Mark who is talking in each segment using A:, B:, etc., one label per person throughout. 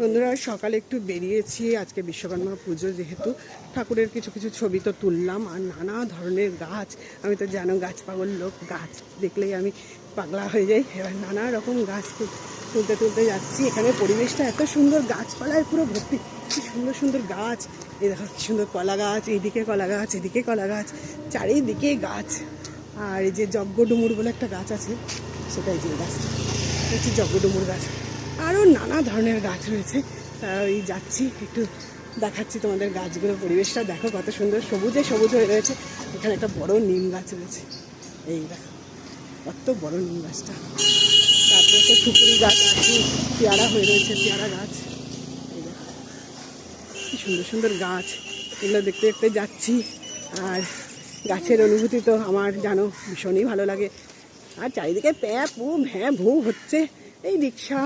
A: বন্ধুরা, সকালে একটু বেরিয়েছি। আজকে বিশ্বকর্মা পুজো যেহেতু। ঠাকুরের কিছু কিছু ছবি তো তুললাম আর নানা ধরনের গাছ। আমি তো জানো, গাছ পাগল লোক, গাছ দেখলেই আমি পাগলা হয়ে যাই। এবার নানা রকম গাছ তুলতে তুলতে যাচ্ছি। এখানে পরিবেশটা এত সুন্দর, গাছপালায় পুরো ভর্তি। কি সুন্দর সুন্দর গাছ। এই দেখো, কি সুন্দর কলা গাছ। এইদিকে কলা গাছ, এদিকে কলা গাছ। চারিদিকে গাছ। আর এই যে যজ্ঞ ডুমুর বলে একটা গাছ আছে, সেটাই যে গাছটা। হচ্ছে যজ্ঞ ডুমুর গাছ। আরও নানা ধরনের গাছ রয়েছে। তা ওই যাচ্ছি, একটু দেখাচ্ছি তোমাদের গাছগুলোর পরিবেশটা। দেখো কত সুন্দর, সবুজে সবুজ হয়ে রয়েছে। এখানে একটা বড় নিম গাছ রয়েছে। এই দেখো, কত বড় নিম গাছটা। তারপরে তো সুপুরি গাছ আছে, পেয়ারা হয়ে রয়েছে, পেয়ারা গাছ। এই দেখো, কি সুন্দর সুন্দর গাছ। এগুলো দেখতে দেখতে যাচ্ছি। আর গাছের অনুভূতি তো আমার, জানো, ভীষণই ভালো লাগে। আর চারিদিকে প্যা পু ভ্যাঁ ভু হচ্ছে। এই রিক্সা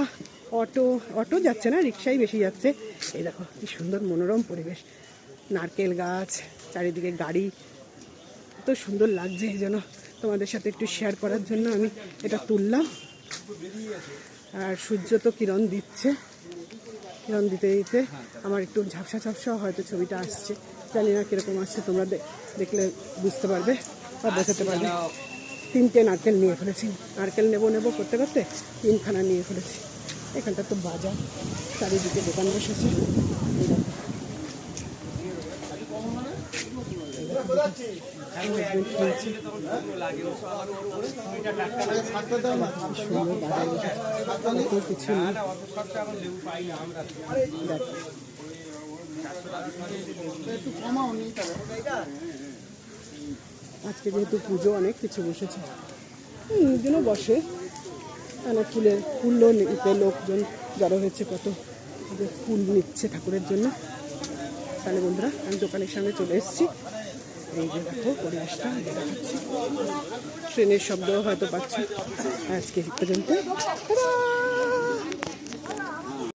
A: অটো অটো যাচ্ছে না রিক্সাই বেশি যাচ্ছে। এই দেখো, কি সুন্দর মনোরম পরিবেশ। নারকেল গাছ, চারিদিকে গাড়ি। এত সুন্দর লাগছে এই জন্য তোমাদের সাথে একটু শেয়ার করার জন্য আমি এটা তুললাম। আর সূর্য তো কিরণ দিচ্ছে। কিরণ দিতে দিতে আমার একটু ঝাপসা ঝাপসা হয়তো ছবিটা আসছে। জানি না কীরকম আসছে, তোমরা দেখলে বুঝতে পারবে বা বোঝাতে পারবে। তিনটে নারকেল নিয়ে ফেলেছি। নারকেল নেব নেব করতে করতে তিনখানা নিয়ে ফেলেছি। এখানটা তো বাজার চারিদিকে দোকান বসেছে। আজকে যেহেতু পুজো অনেক কিছু বসেছে। বসে। মানে ফুলের ফুলও নিতে লোকজন জড়ো হয়েছে কত। যে ফুল নিচ্ছে ঠাকুরের জন্য। তাহলে বন্ধুরা, আমি দোকানের সামনে চলে এসেছি। এই যে দেখো, পরিবেশটা ট্রেনের শব্দও হয়তো পাচ্ছি। আজকে পর্যন্ত!